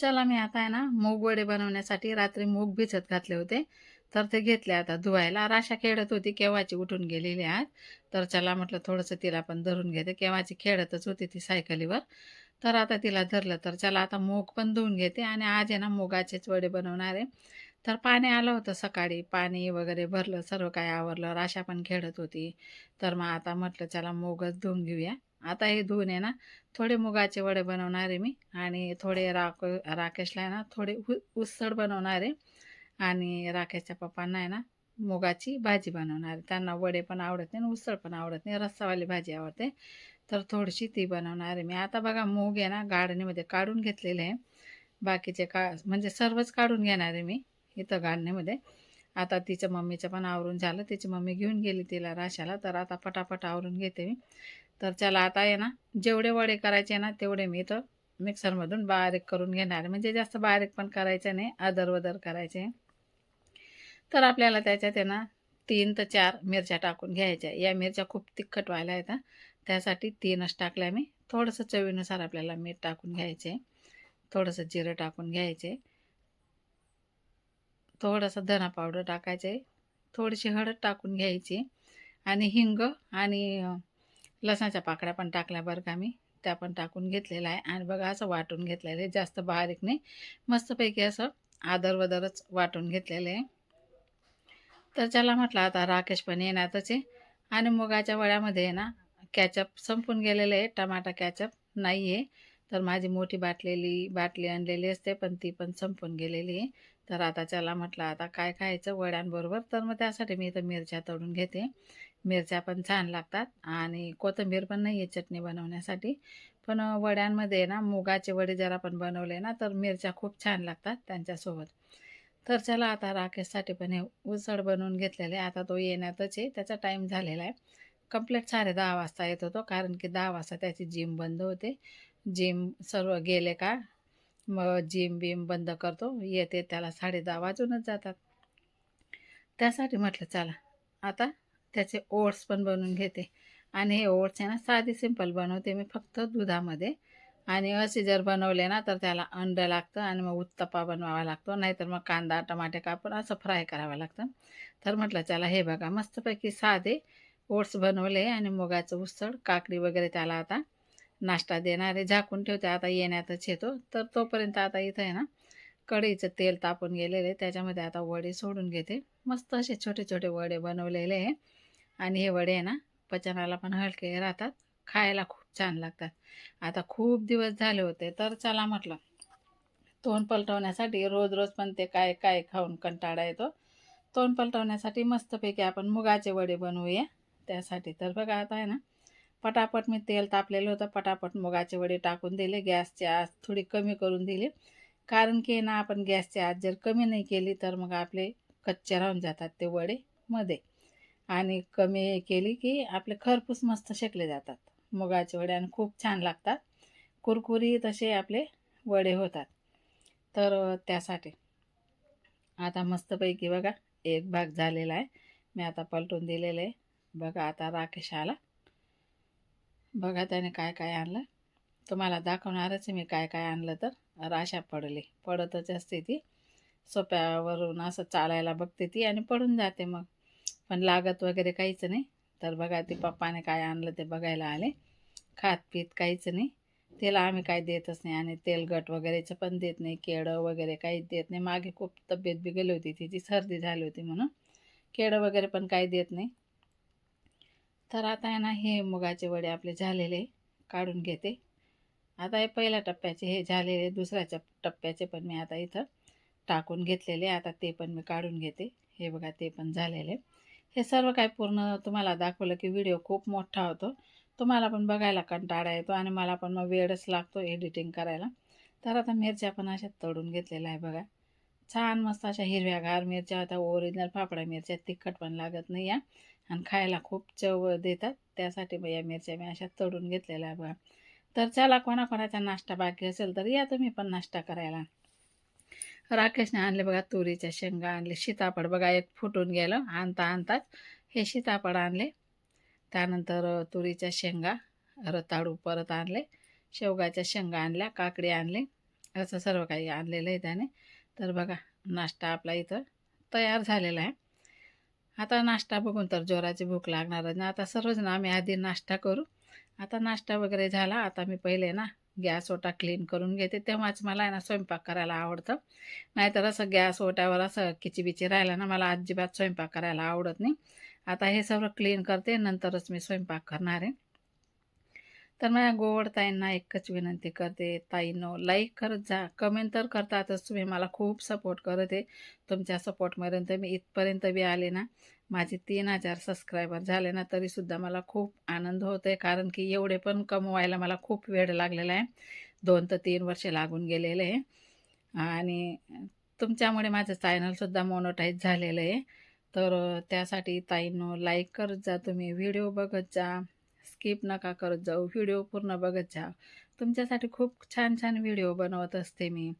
चला मी आता आहे ना मूग वडे बनवण्यासाठी रात्री मूग भिजत घातले होते. तर ते घेतले आता धुवायला. राशा खेळत होती केव्हाची उठून गेलेली आज तर चला म्हटलं थोडंसं तिला पण धरून घेते. केव्हाची खेळतच होती ती सायकलीवर. तर आता तिला धरलं. तर चला आता मूग पण धुवून घेते. आणि आज आहे ना मुगाचेच वडे बनवणार आहे. तर पाणी आलं होतं सकाळी. पाणी वगैरे भरलं. सर्व काय आवरलं. राशा पण खेळत होती. तर मग आता म्हटलं चला मूगच धुवून घेऊया. आता हे धुवून आहे ना थोडे मुगाचे वडे बनवणार आहे मी आणि थोडे राक राकेशला आहे ना थोडे उ उसळ बनवणार आहे आणि राकेशच्या पप्पांना आहे ना मुगाची भाजी बनवणार आहे. त्यांना वडे पण आवडत नाही आणि उसळ पण आवडत नाही. रस्सावाली भाजी आवडते. तर थोडीशी ती बनवणार आहे मी. आता बघा मूग आहे ना गाडणीमध्ये काढून घेतलेले आहे. बाकीचे का म्हणजे सर्वच काढून घेणार आहे मी इथं गाडणीमध्ये आता तिच्या मम्मीचं पण आवरून झालं. तिची मम्मी घेऊन गेली तिला राशाला. तर आता पटापट आवरून घेते मी. तर चला आता आहे ना जेवढे वडे करायचे ना तेवढे मी तर मिक्सरमधून बारीक करून घेणार म्हणजे जास्त बारीक पण करायचं नाही अदर वदर करायचे तर आपल्याला त्याच्यात आहे ना तीन तर चार मिरच्या टाकून घ्यायच्या या मिरच्या खूप तिखट व्हायला येतात त्यासाठी तीनच टाकल्या मी. थोडंसं चवीनुसार आपल्याला मीठ टाकून घ्यायचे थोडंसं जिरं टाकून घ्यायचे थोडंसं धना पावडर टाकायचे थोडीशी हळद टाकून घ्यायची आणि हिंग आणि लसणाच्या पाकळ्या पण टाकल्या बरं का मी. त्या पण टाकून घेतलेलं आहे. आणि बघा असं वाटून घेतलेलं आहे. जास्त बारीक नाही. मस्तपैकी असं आदर वदरच वाटून घेतलेलं आहे. तर चला म्हटलं आता राकेश पण येणारच आहे. आणि मुगाच्या वड्यामध्ये आहे ना कॅचअप संपून गेलेलं आहे. टमाटा कॅचअप नाही आहे तर माझी मोठी बाटलेली बाटली आणलेली असते पण ती पण संपून गेलेली आहे. तर आता चला म्हटलं आता काय खायचं वड्यांबरोबर? तर मग त्यासाठी मी इथं मिरच्या तळून घेते. मिरच्या पण छान लागतात आणि कोथिंबीर पण नाही आहे चटणी बनवण्यासाठी. पण वड्यांमध्ये ना मुगाचे वडे जर आपण बनवले ना तर मिरच्या खूप छान लागतात त्यांच्यासोबत. तर चला आता राकेशसाठी पण हे उसळ बनवून घेतलेले. आता तो येण्यातच आहे त्याचा टाईम झालेला आहे. कंप्लीट साडे दहा वाजता येत होतो कारण की दहा वाजता त्याची जिम बंद होते. जिम सर्व गेले का मग जिम बिम बंद करतो. येते त्याला साडे दहा वाजूनच जातात. त्यासाठी म्हटलं चला आता त्याचे ओट्स पण बनवून घेते. आणि हे ओट्स आहे ना साधी सिंपल बनवते मी फक्त दुधामध्ये. आणि असे जर बनवले ना तर त्याला अंड लागतं आणि मग उत्तप्पा बनवावा लागतो. नाहीतर मग कांदा टमाटे कापून असं फ्राय करावं लागतं. तर म्हटलं चला हे बघा मस्तपैकी साधे ओट्स बनवले आणि मुगाचं उसळ काकडी वगैरे त्याला आता नाश्ता देणार आहे. झाकून ठेवते आता येण्यातच येतो. तर तोपर्यंत आता इथं आहे ना कढईचं तेल तापून गेलेलं आहे. त्याच्यामध्ये आता वडे सोडून घेते. मस्त असे छोटे छोटे वडे बनवलेले आहे. आणि हे वडे आहे ना पचनाला पण हलके राहतात. खायला खूप छान लागतात. आता खूप दिवस झाले होते तर चला म्हटलं तोंड पलटवण्यासाठी रोज रोज पण ते काय काय खाऊन कंटाळा येतो. तोंड पलटवण्यासाठी मस्तपैकी आपण मुगाचे वडे बनवूया. त्यासाठी तर बघा आता आहे ना पटापट मी तेल तापलेलं होतं पटापट मुगाचे वडे टाकून दिले. गॅसची आत थोडी कमी करून दिली. कारण की ना आपण गॅसची आत जर कमी नाही केली तर मग आपले कच्चे राहून जातात ते वडे मध्ये. आणि कमी केली की आपले खरपूस मस्त शेकले जातात. मुगाचे वडे आणि खूप छान लागतात. कुरकुरी तसे आपले वडे होतात. तर त्यासाठी. आता मस्तपैकी बघा एक भाग झालेला आहे. मी आता पलटून दिलेलं आहे. बघा आता राकेश आला. बघा त्याने काय काय आणलं. तुम्हाला दाखवणारच मी काय काय आणलं तर. राशा पडली. पडतच असते ती. सोप्यावरून असं चालायला बघते ती आणि पडून जाते मग. पण लागत वगैरे काहीच नाही. तर बघा ते पप्पाने काय आणलं ते बघायला आले. खात पीत काहीच नाही. त्याला आम्ही काय देतच नाही आणि तेलगट वगैरेचं पण देत नाही केळं वगैरे काहीच देत नाही. मागे खूप तब्येत बिघडली होती तिची सर्दी झाली होती म्हणून. केळं वगैरे पण काही देत नाही. तर आता आहे ना हे मुगाचे वडे आपले झालेले काढून घेते. आता हे पहिल्या टप्प्याचे हे झालेले दुसऱ्याच्या टप्प्याचे पण मी आता इथं टाकून घेतलेले. आता ते पण मी काढून घेते. हे बघा ते पण झालेले. हे सर्व काय पूर्ण तुम्हाला दाखवलं की व्हिडिओ खूप मोठा होतो. तुम्हाला पण बघायला कंटाळा येतो आणि मला पण मग वेळच लागतो एडिटिंग करायला. तर आता मिरच्या पण अशा तळून घेतलेल्या आहे बघा. छान मस्त अशा हिरव्यागार मिरच्या होत्या. ओरिजिनल फाफड्या मिरच्या तिखट पण लागत नाही या. आणि खायला खूप चव देतात. त्यासाठी मग या मिरच्या मी अशा तळून घेतलेल्या आहे बघा. तर चला कोणाकोणाचा नाश्ता बाकी असेल तर या तुम्ही पण नाश्ता करायला. राकेशने आणले बघा तुरीच्या शेंगा आणले सीताफळ. बघा एक फुटून गेलं आणता आणताच हे सीताफळ आणले. त्यानंतर तुरीच्या शेंगा रताळू परत आणले. शेवगाच्या शेंगा आणल्या काकडी आणले. असं सर्व काही आणलेलं आहे त्याने. तर बघा नाश्ता आपला इथं तयार झालेला आहे. आता नाश्ता बघून तर जोराची भूक लागणार ना आता सर्वजण आम्ही आधी नाश्ता करू. आता नाश्ता वगैरे झाला. आता मी पहिले ना गॅस ओटा क्लीन करून घेते. तेव्हाच मला आहे ना स्वयंपाक करायला आवडतं. नाहीतर असं गॅस ओट्यावर असं किचीबिची राहिलं ना मला अजिबात स्वयंपाक करायला आवडत नाही. आता हे सर्व क्लीन करते नंतरच मी स्वयंपाक करणार आहे. तर माझ्या गोवड ताईंना एकच विनंती करते ताईंनो लाईक करत जा कमेंट तर करतातच तुम्ही. मला खूप सपोर्ट करत आहे. तुमच्या सपोर्टपर्यंत मी इथपर्यंत बी आले ना. माझे तीन हजार सबस्क्रायबर झाले ना तरीसुद्धा मला खूप आनंद होतो आहे कारण की एवढे पण कमवायला मला खूप वेळ लागलेला आहे. दोन तर तीन वर्ष लागून गेलेले आहे. आणि तुमच्यामुळे माझं चॅनलसुद्धा मोनोटाईज झालेलं आहे. तर त्यासाठी ताईंनो लाईक करत जा तुम्ही. व्हिडिओ बघत जा. स्किप नका करत जाऊ. व्हिडिओ पूर्ण बघत जा. तुमच्यासाठी खूप छान छान व्हिडिओ बनवत असते मी.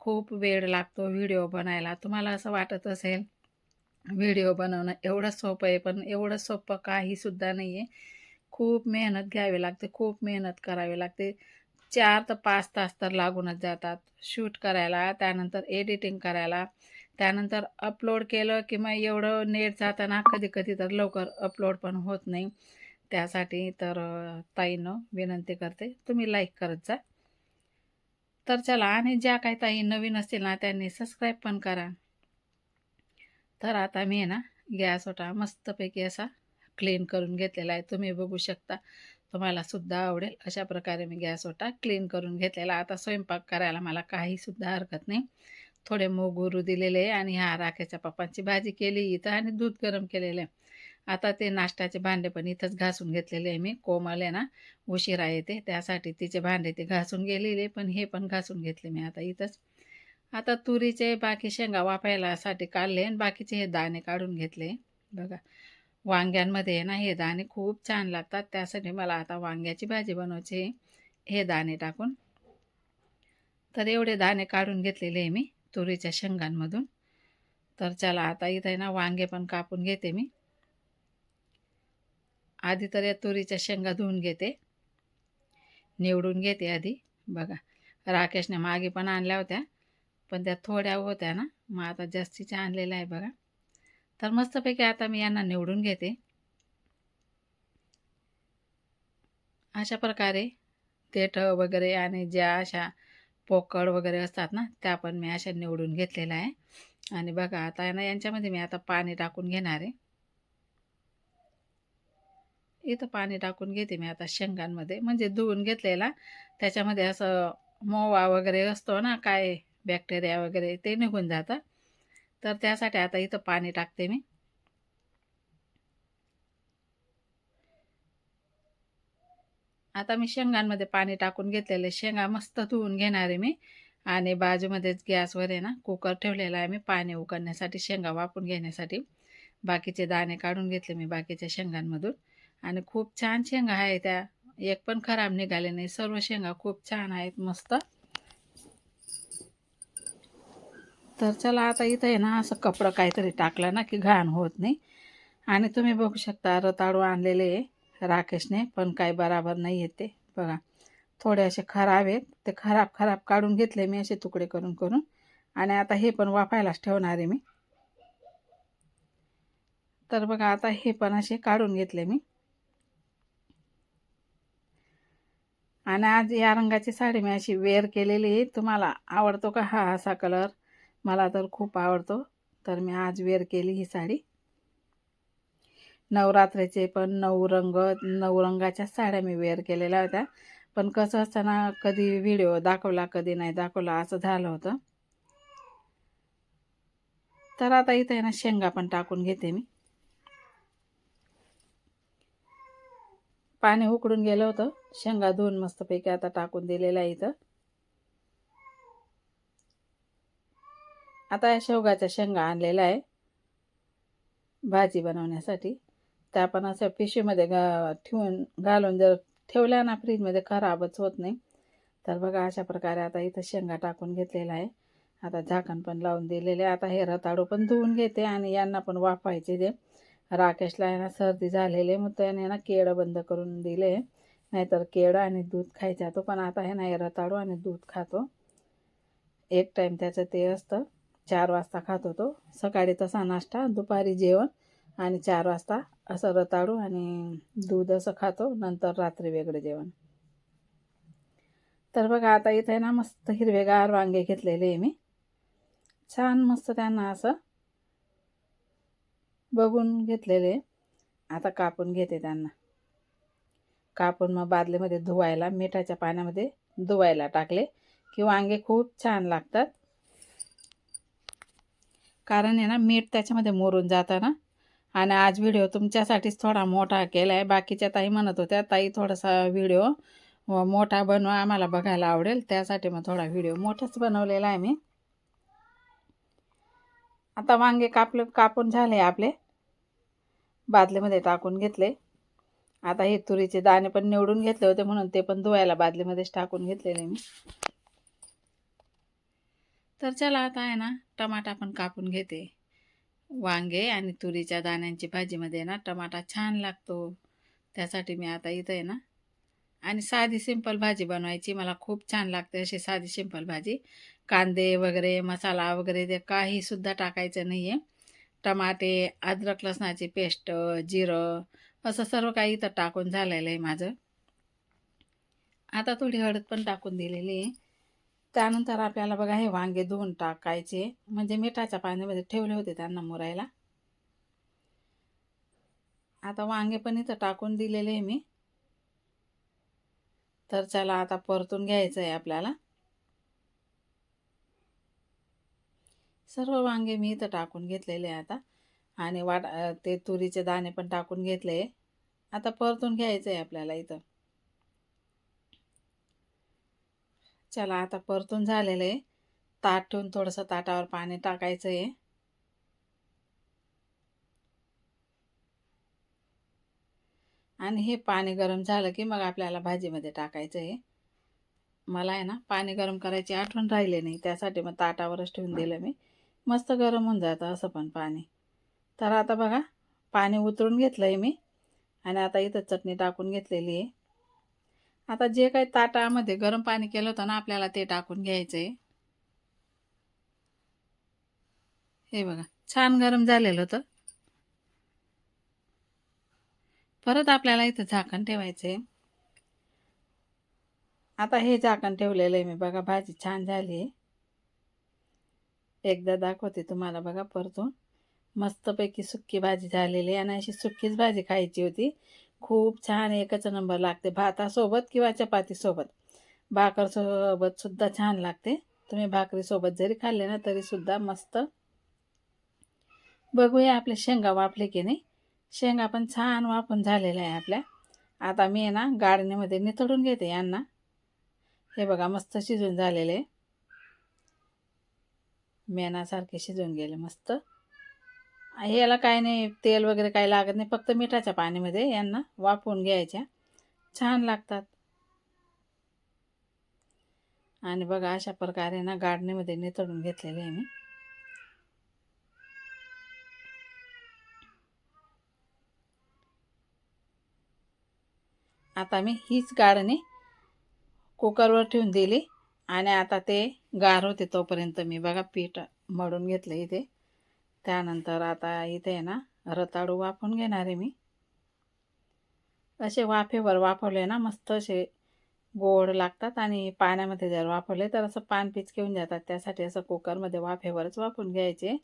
खूप वेळ लागतो व्हिडिओ बनायला. तुम्हाला असं वाटत असेल व्हिडिओ बनवणं एवढं सोपं आहे पण एवढं सोपं काहीसुद्धा नाही आहे खूप मेहनत घ्यावी लागते खूप मेहनत करावी लागते. चार तर पाच तास तर लागूनच जातात. शूट करायला त्यानंतर एडिटिंग करायला त्यानंतर अपलोड केलं की मग एवढं नेट जाताना कधी कधी तर लवकर अपलोड पण होत नाही. त्यासाठी तर ताईनं विनंती करते तुम्ही लाईक करत जा. तर चला आणि ज्या काही ताई नवीन असतील ना त्यांनी सबस्क्राईब पण करा. तर आता मी ना गॅस होता मस्तपैकी असा क्लीन करून घेतलेला आहे. तुम्ही बघू शकता तुम्हाला सुद्धा आवडेल अशा प्रकारे मी गॅस होता क्लीन करून घेतलेला. आता स्वयंपाक करायला मला काहीसुद्धा हरकत नाही. थोडे मोगुरू दिलेले आहे आणि ह्या राखेच्या पप्पांची भाजी केली इथं आणि दूध गरम केलेलं आहे. आता ते नाश्त्याचे भांडे पण इथंच घासून घेतलेले आहे मी. कोमल आहे ना उशिरा येते त्यासाठी तिचे भांडे ते घासून गेलेले पण हे पण घासून घेतले मी आता इथंच. आता तुरीचे बाकी शेंगा वापायलासाठी काढले आणि बाकीचे हे दाणे काढून घेतले. बघा वांग्यांमध्ये ना हे दाणे खूप छान लागतात. त्यासाठी मला आता वांग्याची भाजी बनवायची हे दाणे टाकून. तर एवढे दाणे काढून घेतलेले आहे मी तुरीच्या शेंगांमधून. तर चला आता इथं ना वांगे पण कापून घेते मी. आधी तर या तुरीच्या शेंगा धुवून घेते. निवडून घेते आधी. बघा राकेशने मागे पण आणल्या होत्या पण त्या थोड्या होत्या ना. मग आता जास्तीच्या आणलेल्या आहे बघा. तर मस्तपैकी आता मी यांना निवडून घेते. अशा प्रकारे देठ वगैरे आणि ज्या अशा पोकळ वगैरे असतात ना त्या पण मी अशा निवडून घेतलेल्या आहे. आणि बघा आता ना यांच्यामध्ये मी आता पाणी टाकून घेणार आहे. इथं पाणी टाकून घेते मी आता शेंगांमध्ये. म्हणजे धुवून घेतलेला. त्याच्यामध्ये असं मोवा वगैरे असतो ना काय बॅक्टेरिया वगैरे ते निघून जातं. तर त्यासाठी आता इथं पाणी टाकते मी. आता मी शेंगांमध्ये पाणी टाकून घेतलेले. शेंगा मस्त धुवून घेणार आहे मी. आणि बाजूमध्येच गॅसवर आहे ना कुकर ठेवलेला आहे मी पाणी उकडण्यासाठी शेंगा वापरून घेण्यासाठी. बाकीचे दाणे काढून घेतले मी बाकीच्या शेंगांमधून. आणि खूप छान शेंगा आहे त्या. एक पण खराब निघाले नाही. सर्व शेंगा खूप छान आहेत मस्त. तर चला आता इथं आहे ना असं कपडं काहीतरी टाकलं ना की घाण होत नाही. आणि तुम्ही बघू शकता रताळू आणलेले आहे राकेशने पण काही बराबर नाही आहेत ते. बघा थोडे असे खराब आहेत. ते खराब खराब काढून घेतले मी असे तुकडे करून करून. आणि आता हे पण वाफायलाच ठेवणार आहे मी. तर बघा आता हे पण असे काढून घेतले मी. आणि आज या रंगाची साडी मी अशी वेअर केलेली तुम्हाला आवडतो का हा असा कलर मला तर खूप आवडतो. तर मी आज वेअर केली ही साडी. नवरात्रीचे पण नऊ रंग नऊ रंगाच्या साड्या मी वेअर केलेल्या होत्या. पण कसं असताना कधी व्हिडिओ दाखवला कधी नाही दाखवला असं झालं होतं. तर आता इथं आहे ना शेंगा पण टाकून घेते मी. पाणी उकडून गेलं होतं. शेंगा धुवून मस्तपैकी आता टाकून दिलेलं आहे इथं. आता या शेवगाच्या शेंगा आणलेल्या आहे. भाजी बनवण्यासाठी. त्या पण असं पिशवीमध्ये घा ठेवून घालून जर ठेवल्या ना फ्रीजमध्ये खराबच होत नाही. तर बघा अशा प्रकारे आता इथं शेंगा टाकून घेतलेला आहे. आता झाकण पण लावून दिलेले आता हे रताळू पण धुवून घेते आणि यांना पण वाफायचे ते. राकेशला आहे ना सर्दी झालेले मग त्याने ना केळं बंद करून दिले. नाहीतर केळं आणि दूध खायचा तो पण आता हे ना रताळू आणि दूध खातो. एक टाईम त्याचं ते असतं चार वाजता खात होतो सकाळी तसा नाश्ता दुपारी जेवण आणि चार वाजता असं रताळू आणि दूध असं खातो नंतर रात्री वेगळं जेवण. तर बघा आता इथं आहे ना मस्त हिरवेगार वांगे घेतलेले आहे मी. छान मस्त त्यांना असं बघून घेतलेले. आता कापून घेते त्यांना. कापून मग बादलीमध्ये धुवायला मिठाच्या पाण्यामध्ये धुवायला टाकले की वांगे खूप छान लागतात. कारण आहे ना मीठ त्याच्यामध्ये मोरून जातं ना आणि आज व्हिडिओ तुमच्यासाठीच थोडा मोठा केला आहे बाकीच्या ताई म्हणत होत्या ताई थोडासा व्हिडिओ मोठा बनवा आम्हाला बघायला आवडेल. त्यासाठी मग थोडा व्हिडिओ मोठाच बनवलेला आहे मी. आता वांगे कापले कापून झाले आपले. बादलीमध्ये टाकून घेतले. आता हे तुरीचे दाणे पण निवडून घेतले होते म्हणून ते पण धुवायला बादलीमध्येच टाकून घेतलेले मी. तर चला आता आहे ना टमाटा पण कापून घेते. वांगे आणि तुरीच्या दाण्यांची भाजीमध्ये ना टमाटा छान लागतो. त्यासाठी मी आता इथं आहे ना आणि साधी सिंपल भाजी बनवायची. मला खूप छान लागते अशी साधी सिंपल भाजी. कांदे वगैरे मसाला वगैरे ते काहीसुद्धा टाकायचं नाही आहे टमाटे अद्रक लसणाची पेस्ट जिरं असं सर्व काही इथं टाकून झालेलं आहे माझं. आता थोडी हळद पण टाकून दिलेली आहे. त्यानंतर आपल्याला बघा हे वांगे धुवून टाकायचे. म्हणजे मिठाच्या पाण्यामध्ये ठेवले होते त्यांना मुरायला. आता वांगे पण इथं टाकून दिलेले आहे मी. तर चला आता परतून घ्यायचं आहे आपल्याला. सर्व वांगे मी इथं टाकून घेतलेले आहे आता. आणि वाट ते तुरीचे दाणे पण टाकून घेतले आता परतून घ्यायचं आहे आपल्याला इथं. चला आता परतून झालेलं आहे. ताट ठेवून थोडंसं ताटावर पाणी टाकायचं आहे. आणि हे पाणी गरम झालं की मग आपल्याला भाजीमध्ये टाकायचं आहे. मला आहे ना पाणी गरम करायची आठवण राहिले नाही. त्यासाठी मग ताटावरच ठेवून दिलं मी. मस्त गरम होऊन जातं असं पण पाणी. तर आता बघा पाणी उतरून घेतलं आहे मी आणि आता इथं चटणी टाकून घेतलेली आहे. आता जे काही ताटामध्ये गरम पाणी केलं होतं ना आपल्याला ते टाकून घ्यायचं आहे हे बघा छान गरम झालेलं होतं. परत आपल्याला इथं झाकण ठेवायचं आहे आता हे झाकण ठेवलेलं आहे मी. बघा भाजी छान झाली आहे. एकदा दाखवते तुम्हाला बघा परतून. मस्तपैकी सुक्की भाजी झालेली आहे आणि अशी सुक्कीच भाजी खायची होती. खूप छान एकच नंबर लागते. भातासोबत किंवा चपातीसोबत. भाकरसोबत सुद्धा छान लागते. तुम्ही भाकरीसोबत जरी खाल्ले ना तरीसुद्धा मस्त. बघूया आपले शेंगा वापले की नाही. शेंगा पण छान वापून झालेल्या आहे आपल्या. आता मी आहे ना गाडणीमध्ये नितळून घेते यांना. हे बघा मस्त शिजून झालेले. मेनासारखे शिजून गेले मस्त. याला काय नाही तेल वगैरे काही लागत नाही फक्त मिठाच्या पाण्यामध्ये यांना वाफवून घ्यायच्या. छान लागतात. आणि बघा अशा प्रकारे ना गाडणीमध्ये नितळून घेतलेले आहे मी. आता मी हीच गाडणी कुकरवर ठेवून दिली. आणि आता ते गार होते तोपर्यंत मी बघा पीठ मळून घेतलं इथे. त्यानंतर आता इथे आहे ना रताळू वाफून घेणार आहे मी. असे वाफेवर वाफवले ना मस्त असे गोड लागतात आणि पाण्यामध्ये जर वाफवले तर असं पान पिचके जातात. त्यासाठी असं कुकरमध्ये वाफेवरच वाफून घ्यायचे.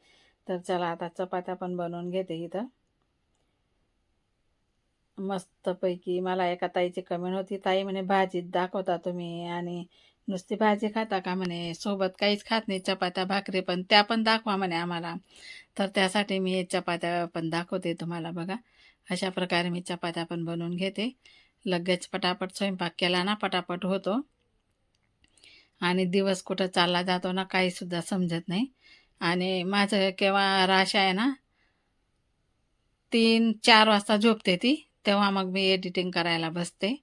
तर चला आता चपात्या पण बनवून घेते इथं. मस्तपैकी मला एका ताईची कमेंट होती ताई म्हणे भाजीत दाखवता तुम्ही आणि नुसती भाजी खाता का म्हणे? सोबत काहीच खात नाही चपात्या भाकरी पण त्या पण दाखवा म्हणे आम्हाला. तर त्यासाठी मी चपात्या पण दाखवते तुम्हाला बघा. अशा प्रकारे मी चपात्या पण बनवून घेते. लगेच पटापट स्वयंपाक केला ना पटापट होतो. आणि दिवस कुठं चालला जातो ना काहीसुद्धा समजत नाही. आणि माझं केव्हा राश आहे ना तीन चार वाजता झोपते ती. तेव्हा मग मी एडिटिंग करायला बसते.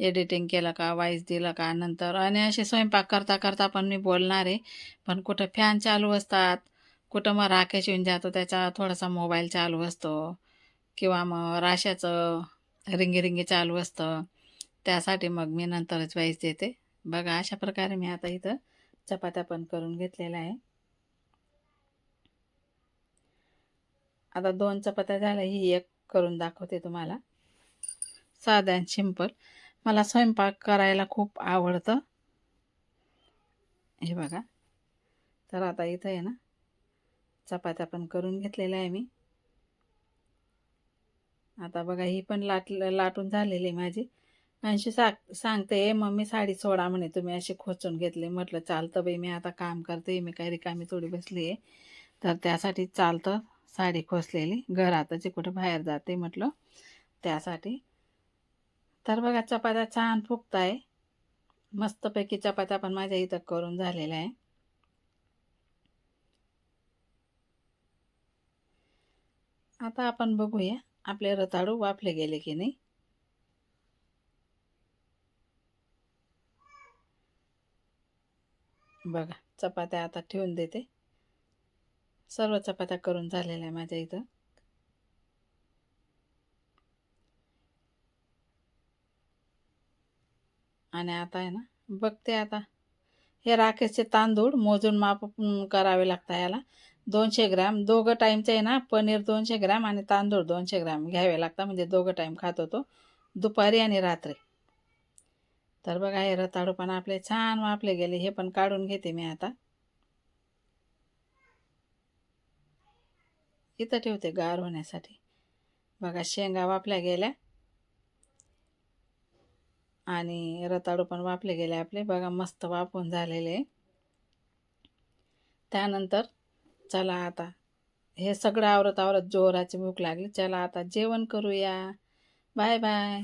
एडिटिंग केलं का वाईस दिलं का नंतर. आणि असे स्वयंपाक करता करता पण मी बोलणार आहे. पण कुठं फॅन चालू असतात कुठं मग राकेश येऊन जातो त्याचा थोडासा मोबाईल चालू असतो. किंवा मग राशाचं रिंगी रिंगी चालू असतं. त्यासाठी मग मी नंतरच वाईस देते. बघा अशा प्रकारे मी आता इथं चपात्या पण करून घेतलेल्या आहे. आता दोन चपात्या झाल्या ही एक करून दाखवते तुम्हाला. साध्या आणि सिंपल मला स्वयंपाक करायला खूप आवडतं. हे बघा. तर आता इथं आहे ना चपात्या पण करून घेतलेल्या आहे मी. आता बघा ही पण लाट लाटून झालेली आहे माझी. ऐंशी सा सांगते मम्मी साडी सोडा म्हणे तुम्ही अशी खोचून घेतले. म्हटलं चालतं बाई मी आता काम करते मी काही रिकामी थोडी बसली आहे. तर त्यासाठी चालतं साडी खोचलेली घरातच कुठं बाहेर जाते म्हटलं. त्यासाठी तर बघा चपात्या छान फुगत आहे मस्तपैकी चपात्या पण माझ्या इथं करून झालेल्या आहे. आता आपण बघूया आपले रताळू वाफले गेले की नाही. बघा चपात्या आता ठेवून देते. सर्व चपात्या करून झालेल्या आहे माझ्या इथं. आणि आता आहे ना बघते आता. हे राकेशचे तांदूळ मोजून माप करावे लागतं याला. दोनशे ग्रॅम. दोघं टाईमचं आहे ना पनीर दोनशे ग्रॅम आणि तांदूळ दोनशे ग्रॅम घ्यावे लागतात. म्हणजे दोघं टाईम खात होतो दुपारी आणि रात्री. तर बघा हे रताळू पण आपले छान वापले गेले. हे पण काढून घेते मी आता. इथं ठेवते गार होण्यासाठी. बघा शेंगा वापल्या गेल्या. आणि रताळू पण वापले गेले आपले. बघा मस्त वापून झालेले. त्यानंतर चला आता हे सगळं आवरत आवरत जोराची भूक लागली. चला आता जेवण करूया. Bye bye